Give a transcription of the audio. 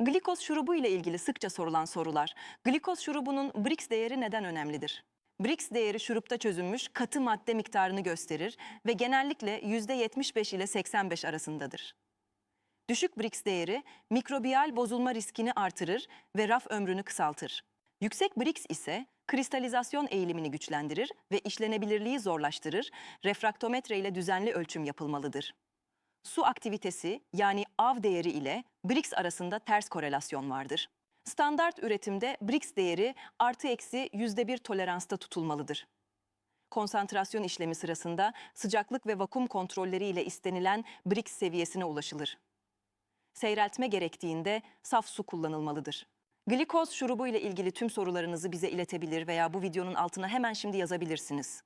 Glikoz şurubu ile ilgili sıkça sorulan sorular. Glikoz şurubunun Brix değeri neden önemlidir? Brix değeri şurupta çözünmüş katı madde miktarını gösterir ve genellikle %75 ile 85 arasındadır. Düşük Brix değeri mikrobiyal bozulma riskini artırır ve raf ömrünü kısaltır. Yüksek Brix ise kristalizasyon eğilimini güçlendirir ve işlenebilirliği zorlaştırır, refraktometre ile düzenli ölçüm yapılmalıdır. Su aktivitesi yani av değeri ile Brix arasında ters korelasyon vardır. Standart üretimde Brix değeri artı eksi %1 toleransta tutulmalıdır. Konsantrasyon işlemi sırasında sıcaklık ve vakum kontrolleri ile istenilen Brix seviyesine ulaşılır. Seyreltme gerektiğinde saf su kullanılmalıdır. Glikoz şurubu ile ilgili tüm sorularınızı bize iletebilir veya bu videonun altına hemen şimdi yazabilirsiniz.